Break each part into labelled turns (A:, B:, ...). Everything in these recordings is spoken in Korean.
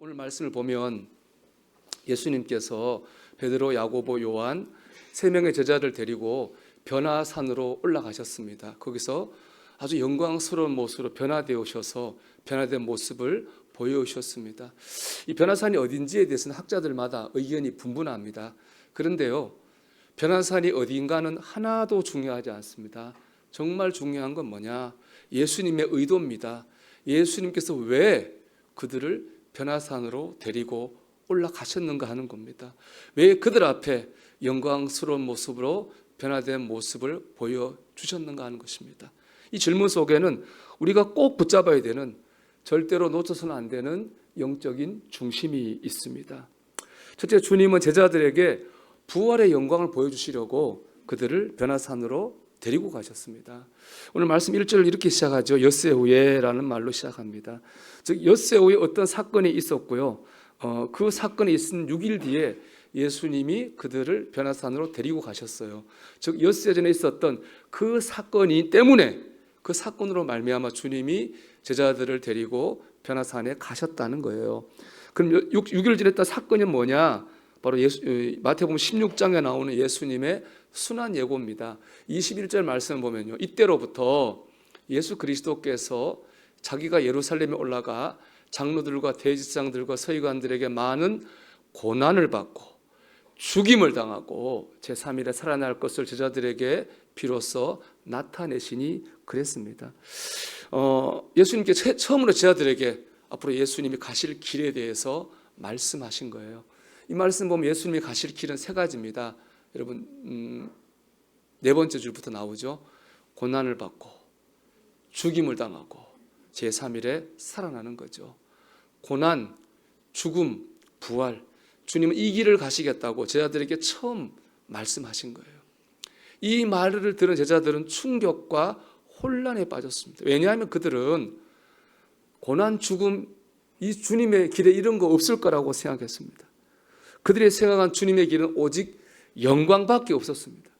A: 오늘 말씀을 보면 예수님께서 베드로, 야고보, 요한 세 명의 제자를 데리고 변화산으로 올라가셨습니다. 거기서 아주 영광스러운 모습으로 변화되어 셔서 변화된 모습을 보여오셨습니다. 이 변화산이 어딘지에 대해서는 학자들마다 의견이 분분합니다. 그런데요, 변화산이 어디인가는 하나도 중요하지 않습니다. 정말 중요한 건 뭐냐? 예수님의 의도입니다. 예수님께서 왜 그들을 변화산으로 데리고 올라가셨는가 하는 겁니다. 왜 그들 앞에 영광스러운 모습으로 변화된 모습을 보여주셨는가 하는 것입니다. 이 질문 속에는 우리가 꼭 붙잡아야 되는 절대로 놓쳐서는 안 되는 영적인 중심이 있습니다. 첫째, 주님은 제자들에게 부활의 영광을 보여주시려고 그들을 변화산으로 데리고 가셨습니다. 오늘 말씀 1절을 이렇게 시작하죠. 엿새 후에라는 말로 시작합니다. 즉 엿새 후에 어떤 사건이 있었고요. 어, 그 사건이 있은 6일 뒤에 예수님이 그들을 변화산으로 데리고 가셨어요. 즉 엿새 전에 있었던 그 사건이 때문에 그 사건으로 말미암아 주님이 제자들을 데리고 변화산에 가셨다는 거예요. 그럼 6, 6일 지냈던 사건이 뭐냐? 바로 예수, 마태복음 16장에 나오는 예수님의 순환 예고입니다. 21절 말씀을 보면요. 이때로부터 예수 그리스도께서 자기가 예루살렘에 올라가 장로들과 대지장들과 서기관들에게 많은 고난을 받고 죽임을 당하고 제3일에 살아날 것을 제자들에게 비로소 나타내시니 그랬습니다. 어, 예수님께 처음으로 제자들에게 앞으로 예수님이 가실 길에 대해서 말씀하신 거예요. 이 말씀 보면 예수님이 가실 길은 세 가지입니다. 여러분 음, 네 번째 줄부터 나오죠. 고난을 받고 죽임을 당하고 제 3일에 살아나는 거죠. 고난, 죽음, 부활. 주님은 이 길을 가시겠다고 제자들에게 처음 말씀하신 거예요. 이 말을 들은 제자들은 충격과 혼란에 빠졌습니다. 왜냐하면 그들은 고난, 죽음, 이 주님의 길에 이런 거 없을 거라고 생각했습니다. 그들이 생각한 주님의 길은 오직 영광밖에 없었습니다.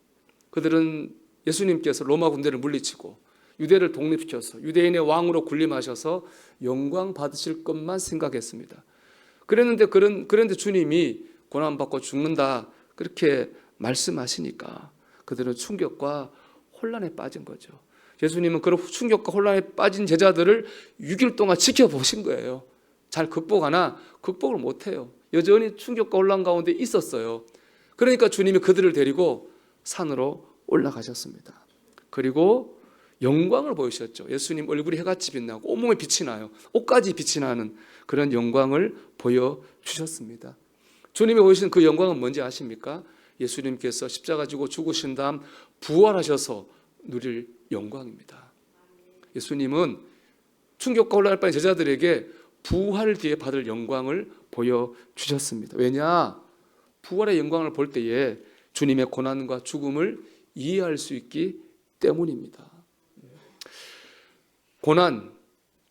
A: 그들은 예수님께서 로마 군대를 물리치고 유대를 독립시켜서 유대인의 왕으로 군림하셔서 영광 받으실 것만 생각했습니다. 그랬는데 그런 그런데 주님이 고난 받고 죽는다 그렇게 말씀하시니까 그들은 충격과 혼란에 빠진 거죠. 예수님은 그런 충격과 혼란에 빠진 제자들을 6일 동안 지켜보신 거예요. 잘 극복하나 극복을 못해요. 여전히 충격과 혼란 가운데 있었어요. 그러니까 주님이 그들을 데리고 산으로 올라가셨습니다. 그리고 영광을 보이셨죠. 예수님 얼굴이 해같이 빛나고 온몸에 빛이 나요. 옷까지 빛이 나는 그런 영광을 보여주셨습니다. 주님이 보이신 그 영광은 뭔지 아십니까? 예수님께서 십자가 지고 죽으신 다음 부활하셔서 누릴 영광입니다. 예수님은 충격과 혼란을 빠진 제자들에게 부활 뒤에 받을 영광을 보여 주셨습니다. 왜냐? 부활의 영광을 볼 때에 주님의 고난과 죽음을 이해할 수 있기 때문입니다. 고난,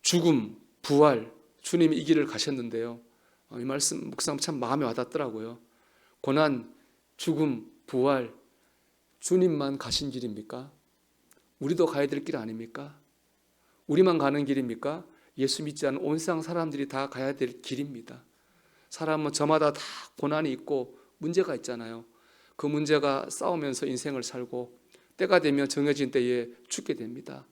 A: 죽음, 부활, 주님이 이 길을 가셨는데요. 이 말씀 묵상 참 마음에 와닿더라고요. 고난, 죽음, 부활, 주님만 가신 길입니까? 우리도 가야 될 길 아닙니까? 우리만 가는 길입니까? 예수 믿지 않은 온 세상 사람들이 다 가야 될 길입니다. 사람은 저마다 다 고난이 있고 문제가 있잖아요. 그 문제가 싸우면서 인생을 살고 때가 되면 정해진 때에 죽게 됩니다.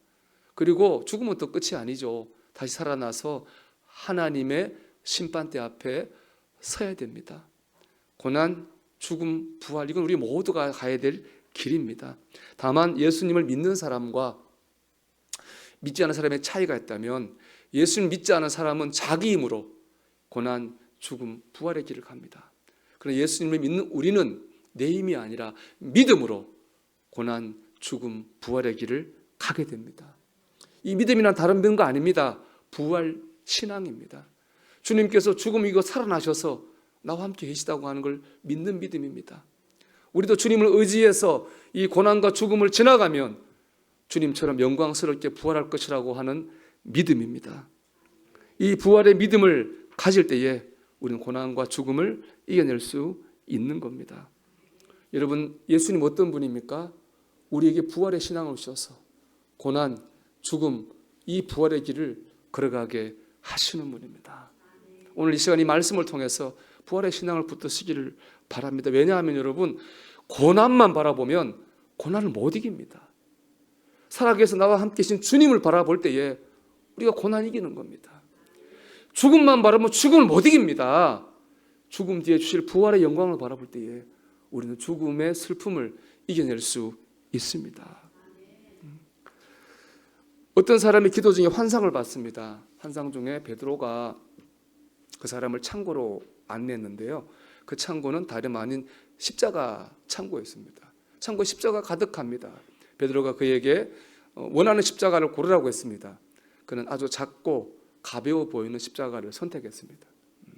A: 그리고 죽으면 또 끝이 아니죠. 다시 살아나서 하나님의 심판대 앞에 서야 됩니다. 고난, 죽음, 부활 이건 우리 모두가 가야 될 길입니다. 다만 예수님을 믿는 사람과 믿지 않은 사람의 차이가 있다면 예수님 믿지 않은 사람은 자기 힘으로 고난, 죽음, 부활의 길을 갑니다. 그러나 예수님을 믿는 우리는 내 힘이 아니라 믿음으로 고난, 죽음, 부활의 길을 가게 됩니다. 이 믿음이란 다른 거 아닙니다. 부활 신앙입니다. 주님께서 죽음 이거 살아나셔서 나와 함께 계시다고 하는 걸 믿는 믿음입니다. 우리도 주님을 의지해서 이 고난과 죽음을 지나가면 주님처럼 영광스럽게 부활할 것이라고 하는 믿음입니다. 이 부활의 믿음을 가질 때에 우리는 고난과 죽음을 이겨낼 수 있는 겁니다. 여러분, 예수님 어떤 분입니까? 우리에게 부활의 신앙을 주셔서 고난, 죽음, 이 부활의 길을 걸어가게 하시는 분입니다. 오늘 이 시간 이 말씀을 통해서 부활의 신앙을 붙드시기를 바랍니다. 왜냐하면 여러분 고난만 바라보면 고난을 못 이깁니다. 살아계서 나와 함께 계신 주님을 바라볼 때에 우리가 고난 이기는 겁니다. 죽음만 바라보면 죽음을 못 이깁니다. 죽음 뒤에 주실 부활의 영광을 바라볼 때에 우리는 죽음의 슬픔을 이겨낼 수 있습니다. 음. 어떤 사람이 기도 중에 환상을 봤습니다. 환상 중에 베드로가 그 사람을 창고로 안냈는데요. 그 창고는 다름 아닌 십자가 창고였습니다. 창고 십자가 가득합니다. 베드로가 그에게 어, 원하는 십자가를 고르라고 했습니다. 그는 아주 작고 가벼워 보이는 십자가를 선택했습니다. 음.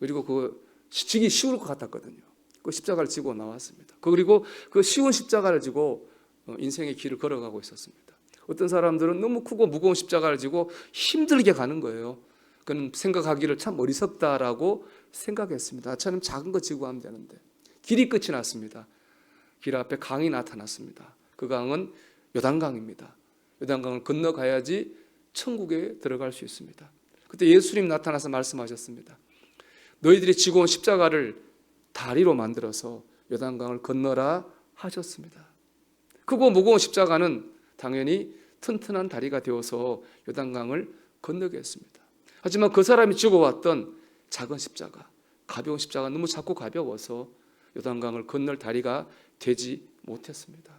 A: 그리고 그 지기 쉬울 것 같았거든요. 그 십자가를 지고 나왔습니다. 그 그리고 그 쉬운 십자가를 지고 어, 인생의 길을 걸어가고 있었습니다. 어떤 사람들은 너무 크고 무거운 십자가를 지고 힘들게 가는 거예요. 그는 생각하기를 참 어리석다라고 생각했습니다. 저는 작은 거 지고 하면 되는데 길이 끝이 났습니다. 길 앞에 강이 나타났습니다. 그 강은 요단강입니다. 요단강을 건너가야지 천국에 들어갈 수 있습니다. 그때 예수님 나타나서 말씀하셨습니다. 너희들이 지고 온 십자가를 다리로 만들어서 요단강을 건너라 하셨습니다. 크고 무거운 십자가는 당연히 튼튼한 다리가 되어서 요단강을 건너게 했습니다. 하지만 그 사람이 지고 왔던 작은 십자가, 가벼운 십자가 너무 작고 가벼워서 요단강을 건널 다리가 되지 못했습니다.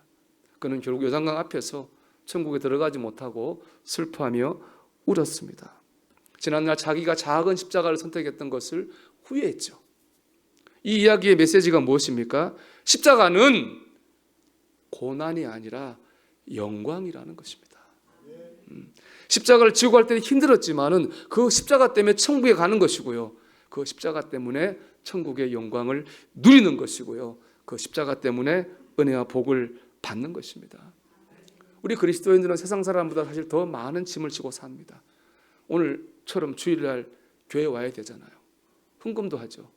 A: 그는 결국 요단강 앞에서 천국에 들어가지 못하고 슬퍼하며 울었습니다. 지난날 자기가 작은 십자가를 선택했던 것을 후회했죠. 이 이야기의 메시지가 무엇입니까? 십자가는 고난이 아니라 영광이라는 것입니다. 음, 십자가를 지고 갈 때는 힘들었지만은 그 십자가 때문에 천국에 가는 것이고요. 그 십자가 때문에 천국의 영광을 누리는 것이고요. 그 십자가 때문에 은혜와 복을 받는 것입니다. 우리 그리스도인들은 세상 사람보다 사실 더 많은 짐을 지고 삽니다. 오늘처럼 주일날 교회 와야 되잖아요. 헌금도 하죠.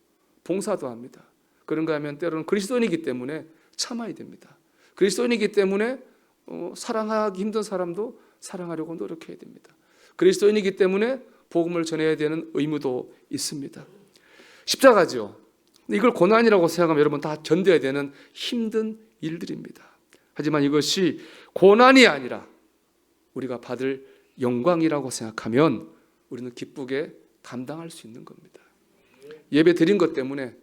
A: 봉사도 합니다. 그런가 하면 때로는 그리스도인이기 때문에 참아야 됩니다. 그리스도인이기 때문에 어, 사랑하기 힘든 사람도 사랑하려고 노력해야 됩니다. 그리스도인이기 때문에 복음을 전해야 되는 의무도 있습니다. 십자가죠. 이걸 고난이라고 생각하면 여러분 다 견뎌야 되는 힘든 일들입니다. 하지만 이것이 고난이 아니라 우리가 받을 영광이라고 생각하면 우리는 기쁘게 감당할 수 있는 겁니다. 예배 드린 것 때문에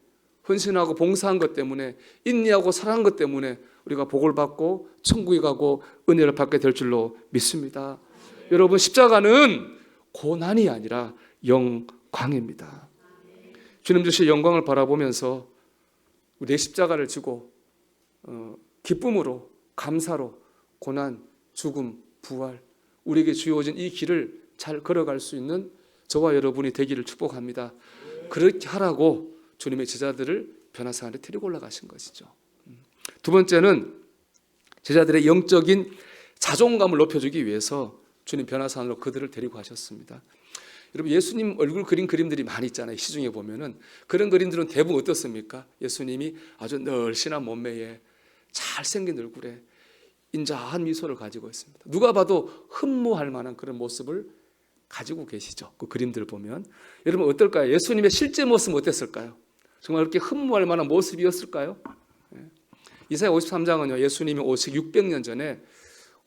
A: 헌신하고 봉사한 것 때문에 인내하고 사랑한 것 때문에 우리가 복을 받고 천국에 가고 은혜를 받게 될 줄로 믿습니다. 여러분 십자가는 고난이 아니라 영광입니다. 주님 주신 영광을 바라보면서 내 십자가를 지고 어, 기쁨으로 감사로 고난, 죽음, 부활 우리에게 주어진 이 길을 잘 걸어갈 수 있는 저와 여러분이 되기를 축복합니다. 그렇게 하라고 주님의 제자들을 변화사 안에 데리고 올라가신 것이죠. 음. 두 번째는 제자들의 영적인 자존감을 높여주기 위해서 주님 변화산으로 그들을 데리고 가셨습니다. 여러분 예수님 얼굴 그린 그림들이 많이 있잖아요. 시중에 보면은 그런 그림들은 대부분 어떻습니까? 예수님이 아주 널씬한 몸매에 잘생긴 얼굴에 인자한 미소를 가지고 있습니다. 누가 봐도 흠모할 만한 그런 모습을 가지고 계시죠. 그 그림들을 보면 여러분 어떨까요? 예수님의 실제 모습은 어땠을까요? 정말 그렇게 흠모할 만한 모습이었을까요? 예. 이사야 53장은요. 예수님이 오시기 600년 전에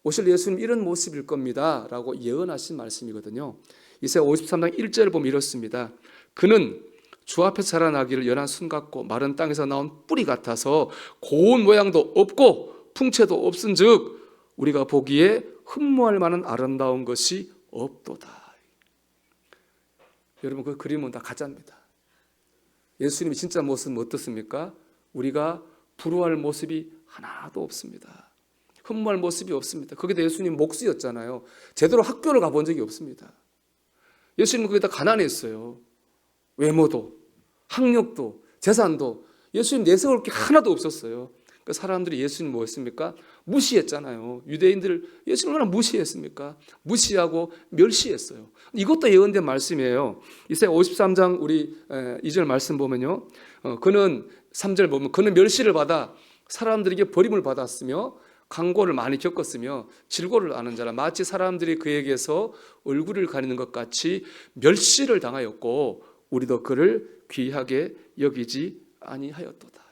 A: 오실 예수님 이런 모습일 겁니다. 라고 예언하신 말씀이거든요. 이사야 53장 1절을 보면 이렇습니다. 그는 주 앞에 자라나기를 연한 순 같고 마른 땅에서 나온 뿌리 같아서 고운 모양도 없고 풍채도 없은즉 우리가 보기에 흠모할 만한 아름다운 것이 없도다. 여러분 그 그림은 다 가짜입니다. 예수님이 진짜 모습은 어떻습니까? 우리가 부러워할 모습이 하나도 없습니다. 흠모할 모습이 없습니다. 거기다 예수님 목수였잖아요. 제대로 학교를 가본 적이 없습니다. 예수님은 거기다 가난했어요. 외모도, 학력도, 재산도 예수님 내세울 게 하나도 없었어요. 그 사람들이 예수님 뭐였습니까? 무시했잖아요. 유대인들 예수님 얼마나 무시했습니까? 무시하고 멸시했어요. 이것도 예언된 말씀이에요. 이사야 53장 우리 2절 말씀 보면요. 어, 그는 3절 보면 그는 멸시를 받아 사람들에게 버림을 받았으며 강고를 많이 겪었으며 질고를 아는 자라 마치 사람들이 그에게서 얼굴을 가리는 것 같이 멸시를 당하였고 우리도 그를 귀하게 여기지 아니하였도다.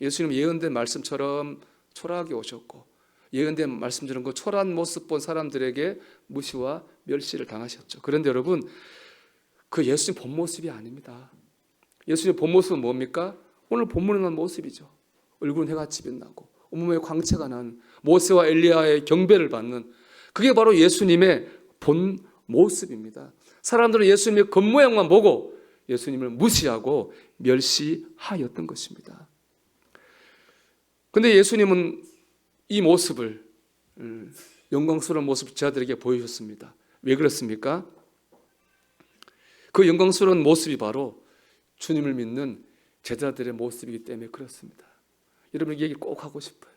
A: 예수님 예언된 말씀처럼 초라하게 오셨고 예언된 말씀처럼 그 초라한 모습 본 사람들에게 무시와 멸시를 당하셨죠. 그런데 여러분 그 예수님 본 모습이 아닙니다. 예수님 본 모습은 뭡니까? 오늘 본문에 난 모습이죠. 얼굴은 해같이 빛나고 온몸에 광채가 나는 모세와 엘리야의 경배를 받는 그게 바로 예수님의 본 모습입니다. 사람들은 예수님의 겉모양만 보고 예수님을 무시하고 멸시하였던 것입니다. 근데 예수님은 이 모습을 음, 영광스러운 모습을 제자들에게 보여주셨습니다. 왜 그렇습니까? 그 영광스러운 모습이 바로 주님을 믿는 제자들의 모습이기 때문에 그렇습니다. 여러분 이 얘기 꼭 하고 싶어요.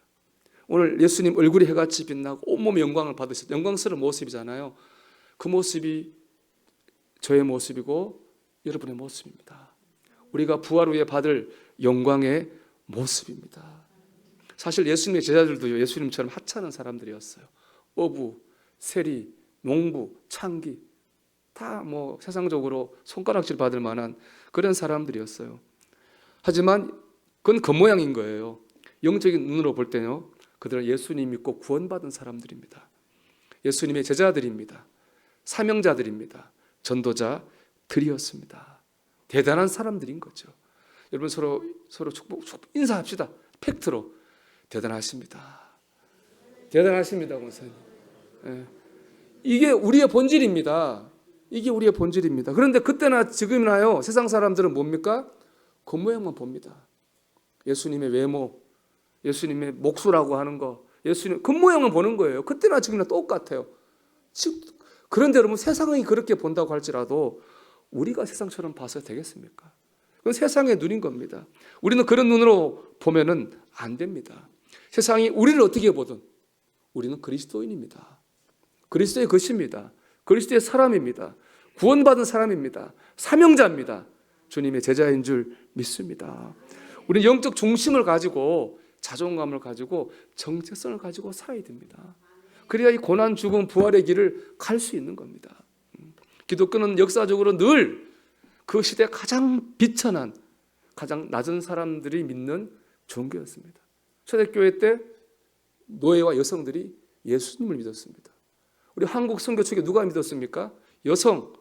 A: 오늘 예수님 얼굴이 해같이 빛나고 온몸의 영광을 받으셨 영광스러운 모습이잖아요. 그 모습이 저의 모습이고 여러분의 모습입니다. 우리가 부활 후에 받을 영광의 모습입니다. 사실 예수님의 제자들도 예수님처럼 하찮은 사람들이었어요. 어부, 세리, 농부, 창기 다 뭐 세상적으로 손가락질 받을 만한 그런 사람들이었어요. 하지만 그건 겉모양인 거예요. 영적인 눈으로 볼 때요. 그들은 예수님 믿고 구원받은 사람들입니다. 예수님의 제자들입니다. 사명자들입니다. 전도자들이었습니다. 대단한 사람들인 거죠. 여러분 서로 서로 축복, 축복 인사합시다. 팩트로 대단하십니다. 대단하십니다, 권사님. 예. 이게 우리의 본질입니다. 이게 우리의 본질입니다. 그런데 그때나 지금이나요, 세상 사람들은 뭡니까? 겉모양만 봅니다. 예수님의 외모, 예수님의 목수라고 하는 거, 예수님 겉모양만 보는 거예요. 그때나 지금이나 똑같아요. 즉, 그런데 여러분 세상이 그렇게 본다고 할지라도 우리가 세상처럼 봐서 되겠습니까? 그건 세상의 눈인 겁니다. 우리는 그런 눈으로 보면은 안 됩니다. 세상이 우리를 어떻게 보든 우리는 그리스도인입니다. 그리스도의 것입니다. 그리스도의 사람입니다. 구원받은 사람입니다. 사명자입니다. 주님의 제자인 줄 믿습니다. 우리는 영적 중심을 가지고 자존감을 가지고 정체성을 가지고 살아야 됩니다. 그래야 이 고난, 죽음, 부활의 길을 갈 수 있는 겁니다. 기독교는 역사적으로 늘 그 시대 가장 비천한, 가장 낮은 사람들이 믿는 종교였습니다. 초대교회 때 노예와 여성들이 예수님을 믿었습니다. 우리 한국 선교 측에 누가 믿었습니까? 여성,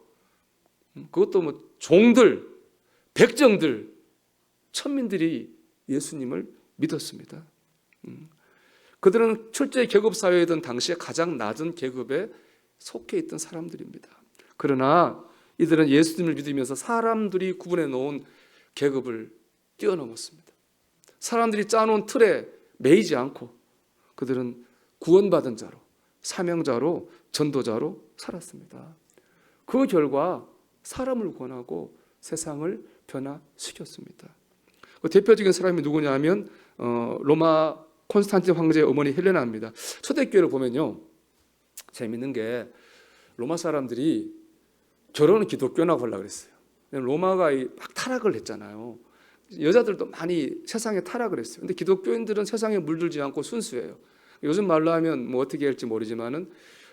A: 그것도 뭐 종들, 백정들, 천민들이 예수님을 믿었습니다. 음. 그들은 철저히 계급 사회이던 당시에 가장 낮은 계급에 속해 있던 사람들입니다. 그러나 이들은 예수님을 믿으면서 사람들이 구분해 놓은 계급을 뛰어넘었습니다. 사람들이 짜놓은 틀에 매이지 않고 그들은 구원받은 자로, 사명자로, 전도자로 살았습니다. 그 결과 사람을 권하고 세상을 변화시켰습니다. 그 대표적인 사람이 누구냐면 어, 로마 콘스탄틴 황제의 어머니 헬레나입니다. 초대교회를 보면요, 재밌는 게 로마 사람들이 결혼은 기독교나 하려고 그랬어요. 로마가 막 타락을 했잖아요. 여자들도 많이 세상에 타락을 했어요. 근데 기독교인들은 세상에 물들지 않고 순수해요. 요즘 말로 하면 뭐 어떻게 할지 모르지만은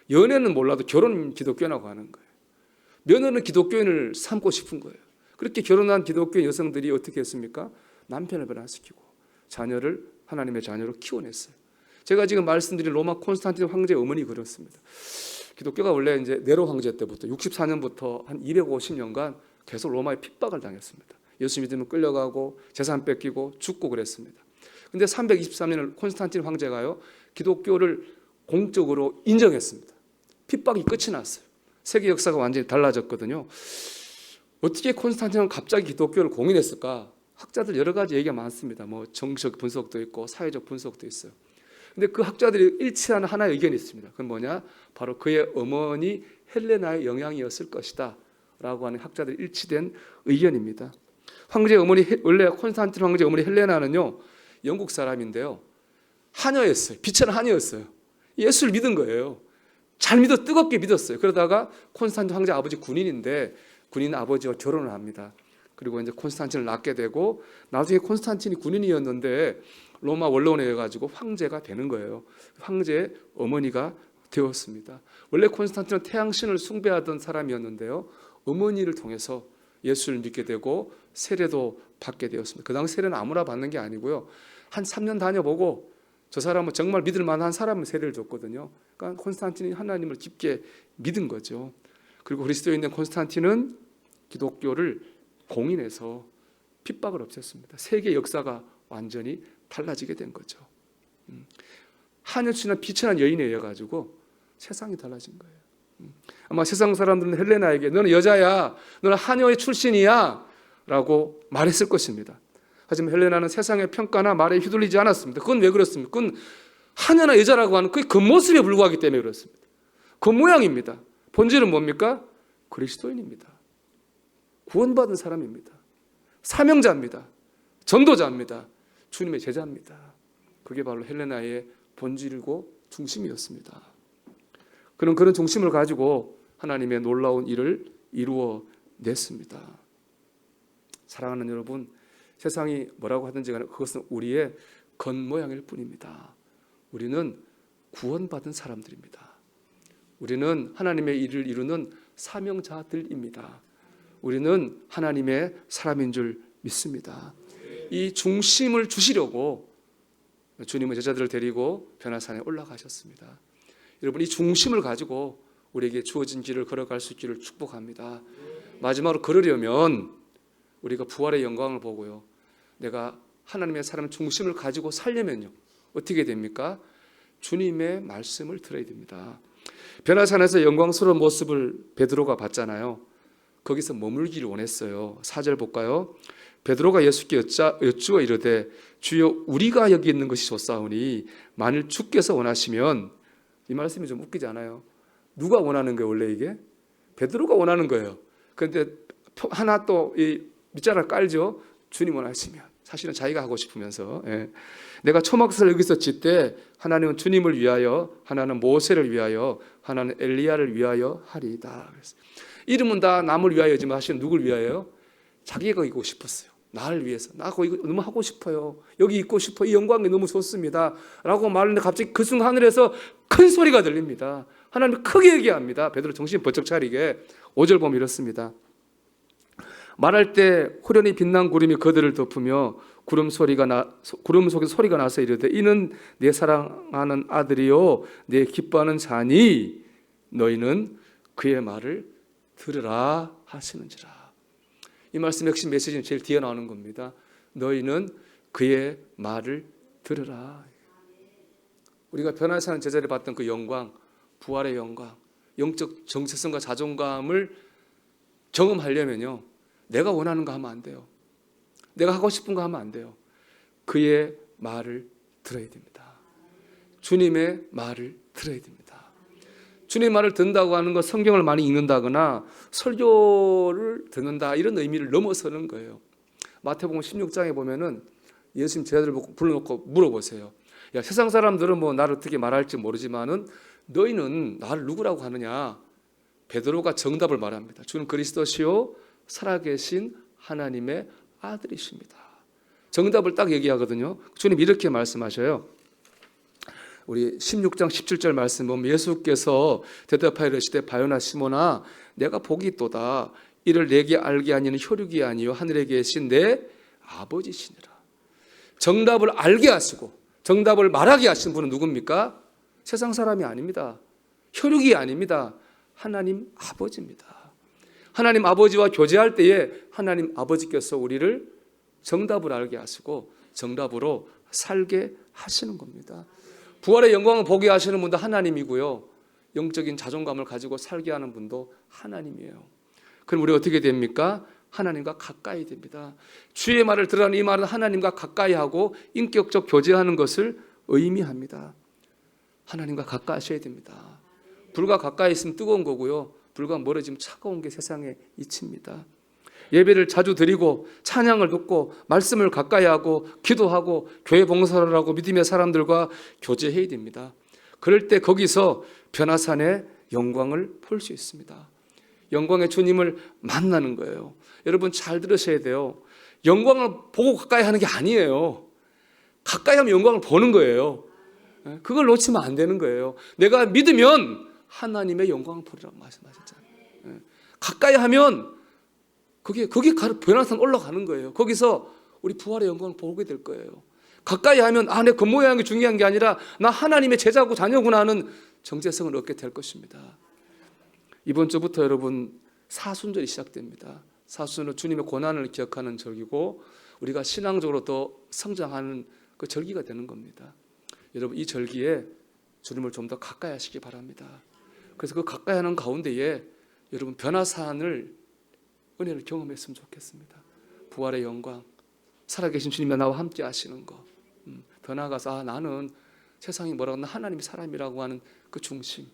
A: 연애는 몰라도 결혼은 기독교라고 하는 거예요. 며느리는 기독교인을 삼고 싶은 거예요. 그렇게 결혼한 기독교 여성들이 어떻게 했습니까? 남편을 변화시키고 자녀를 하나님의 자녀로 키워냈어요. 제가 지금 말씀드린 로마 콘스탄틴 황제 어머니 그렇습니다. 기독교가 원래 이제 네로 황제 때부터 64년부터 한 250년간 계속 로마에 핍박을 당했습니다. 예수 믿으면 끌려가고 재산 뺏기고 죽고 그랬습니다. 근데 323년을 콘스탄틴 황제가요 기독교를 공적으로 인정했습니다. 핍박이 끝이 났어요. 세계 역사가 완전히 달라졌거든요. 어떻게 콘스탄틴은 갑자기 기독교를 공인했을까? 학자들 여러 가지 얘기가 많습니다. 뭐 정치적 분석도 있고 사회적 분석도 있어요. 근데 그 학자들이 일치하는 하나의 의견이 있습니다. 그건 뭐냐? 바로 그의 어머니 헬레나의 영향이었을 것이다. 라고 하는 학자들이 일치된 의견입니다. 황제 어머니 원래 콘스탄틴 황제 어머니 헬레나는요 영국 사람인데요 하녀였어요. 빛은 하녀였어요. 예수를 믿은 거예요. 잘 믿어 뜨겁게 믿었어요. 그러다가 콘스탄틴 황제 아버지 군인인데 군인 아버지와 결혼을 합니다. 그리고 이제 콘스탄틴을 낳게 되고 나중에 콘스탄틴이 군인이었는데 로마 원로원에 가지고 황제가 되는 거예요. 황제의 어머니가 되었습니다. 원래 콘스탄틴은 태양신을 숭배하던 사람이었는데요. 어머니를 통해서 예수를 믿게 되고 세례도 받게 되었습니다. 그 당시 세례는 아무나 받는 게 아니고요. 한 3년 다녀보고 저 사람은 정말 믿을 만한 사람은 세례를 줬거든요. 그러니까 콘스탄틴이 하나님을 깊게 믿은 거죠. 그리고 그리스도인된 콘스탄틴은 기독교를 공인해서 핍박을 없앴습니다. 세계 역사가 완전히 달라지게 된 거죠. 음. 한여친한 비천한 여인에 의해 가지고 세상이 달라진 거예요. 음. 아마 세상 사람들은 헬레나에게 너는 여자야, 너는 한여의 출신이야, 라고 말했을 것입니다. 하지만 헬레나는 세상의 평가나 말에 휘둘리지 않았습니다. 그건 왜 그렇습니까? 그건 한여나 여자라고 하는 그 겉모습에 불과하기 때문에 그렇습니다. 겉모양입니다. 본질은 뭡니까? 그리스도인입니다. 구원받은 사람입니다. 사명자입니다. 전도자입니다. 주님의 제자입니다. 그게 바로 헬레나의 본질이고 중심이었습니다. 그런 그런 중심을 가지고 하나님의 놀라운 일을 이루어 냈습니다. 사랑하는 여러분, 세상이 뭐라고 하든지 간에 그것은 우리의 겉모양일 뿐입니다. 우리는 구원받은 사람들입니다. 우리는 하나님의 일을 이루는 사명자들입니다. 우리는 하나님의 사람인 줄 믿습니다. 이 중심을 주시려고 주님은 제자들을 데리고 변화산에 올라가셨습니다. 여러분 이 중심을 가지고 우리에게 주어진 길을 걸어갈 수 있기를 축복합니다. 마지막으로 걸으려면 우리가 부활의 영광을 보고요. 내가 하나님의 사람 중심을 가지고 살려면요. 어떻게 됩니까? 주님의 말씀을 들어야 됩니다. 변화산에서 영광스러운 모습을 베드로가 봤잖아요. 거기서 머물기를 원했어요. 사절 볼까요? 베드로가 예수께 여짜, 여쭈어 이르되 주여 우리가 여기 있는 것이 좋사오니 만일 주께서 원하시면 이 말씀이 좀 웃기지 않아요? 누가 원하는 거예요 원래 이게? 베드로가 원하는 거예요. 그런데 하나 또 이 밑자락 깔죠. 주님 원하시면 사실은 자기가 하고 싶으면서 예. 내가 초막을 여기서 짓때 하나님은 주님을 위하여 하나는 모세를 위하여 하나는 엘리야를 위하여 하리이다. 그랬어요. 이름은 다 남을 위하여지만 하시는 누굴 위하여? 자기가 있고 싶었어요. 나를 위해서. 나 이거 너무 하고 싶어요. 여기 있고 싶어. 이 영광이 너무 좋습니다. 라고 말하는데 갑자기 그 순간 하늘에서 큰 소리가 들립니다. 하나님 크게 얘기합니다. 베드로 정신 번쩍 차리게. 5절 보면 이렇습니다. 말할 때 호련히 빛난 구름이 그들을 덮으며 구름 소리가 나 구름 속에 소리가 나서 이르되 이는 내 사랑하는 아들이요 내 기뻐하는 자니 너희는 그의 말을 들으라 하시는지라. 이 말씀 핵심 메시지는 제일 뒤에 나오는 겁니다. 너희는 그의 말을 들으라. 우리가 변화에 사는 제자를 봤던 그 영광, 부활의 영광, 영적 정체성과 자존감을 경험하려면요. 내가 원하는 거 하면 안 돼요. 내가 하고 싶은 거 하면 안 돼요. 그의 말을 들어야 됩니다. 주님의 말을 들어야 됩니다. 주님 말을 듣는다고 하는 것 성경을 많이 읽는다거나 설교를 듣는다 이런 의미를 넘어서는 거예요. 마태복음 16장에 보면은 예수님 제자들을 불러놓고 물어보세요. 야 세상 사람들은 뭐 나를 어떻게 말할지 모르지만은 너희는 나를 누구라고 하느냐? 베드로가 정답을 말합니다. 주는 그리스도시요 살아계신 하나님의 아들이십니다. 정답을 딱 얘기하거든요. 주님 이렇게 말씀하셔요. 우리 16장 17절 말씀 보면 예수께서 대답하여 이르시되 바요나 시모나 내가 복이 있도다 이를 내게 알게 하니는 혈육이 아니요 하늘에 계신 내 아버지시니라. 정답을 알게 하시고 정답을 말하게 하신 분은 누굽니까? 세상 사람이 아닙니다. 혈육이 아닙니다. 하나님 아버지입니다. 하나님 아버지와 교제할 때에 하나님 아버지께서 우리를 정답을 알게 하시고 정답으로 살게 하시는 겁니다. 부활의 영광을 보게 하시는 분도 하나님이고요. 영적인 자존감을 가지고 살게 하는 분도 하나님이에요. 그럼 우리 어떻게 됩니까? 하나님과 가까이 됩니다. 주의 말을 들으라는 이 말은 하나님과 가까이 하고 인격적 교제하는 것을 의미합니다. 하나님과 가까이 하셔야 됩니다. 불과 가까이 있으면 뜨거운 거고요. 불과 멀어지면 차가운 게 세상의 이치입니다. 예배를 자주 드리고 찬양을 듣고 말씀을 가까이 하고 기도하고 교회 봉사를 하고 믿음의 사람들과 교제해야 됩니다. 그럴 때 거기서 변화산의 영광을 볼 수 있습니다. 영광의 주님을 만나는 거예요. 여러분 잘 들으셔야 돼요. 영광을 보고 가까이 하는 게 아니에요. 가까이 하면 영광을 보는 거예요. 예, 그걸 놓치면 안 되는 거예요. 내가 믿으면 하나님의 영광을 보리라고 말씀하셨잖아요. 예, 가까이 하면 그게 그게 변화산 올라가는 거예요. 거기서 우리 부활의 영광을 보게 될 거예요. 가까이 하면 아, 내 겉모양이 중요한 게 아니라 나 하나님의 제자고 자녀구나 하는 정체성을 얻게 될 것입니다. 이번 주부터 여러분 사순절이 시작됩니다. 사순절은 주님의 고난을 기억하는 절기고 우리가 신앙적으로 더 성장하는 그 절기가 되는 겁니다. 여러분 이 절기에 주님을 좀 더 가까이 하시기 바랍니다. 그래서 그 가까이 하는 가운데에 여러분 변화산을 은혜를 경험했으면 좋겠습니다. 부활의 영광, 살아계신 주님이 나와 함께 하시는 거, 음, 더 나아가서 아, 나는 세상이 뭐라고 하나 하나님이 사람이라고 하는 그 중심,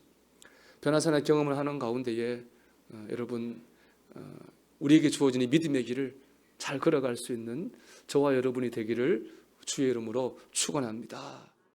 A: 변화산의 경험을 하는 가운데에 어, 여러분 어, 우리에게 주어진 이 믿음의 길을 잘 걸어갈 수 있는 저와 여러분이 되기를 주의 이름으로 축원합니다.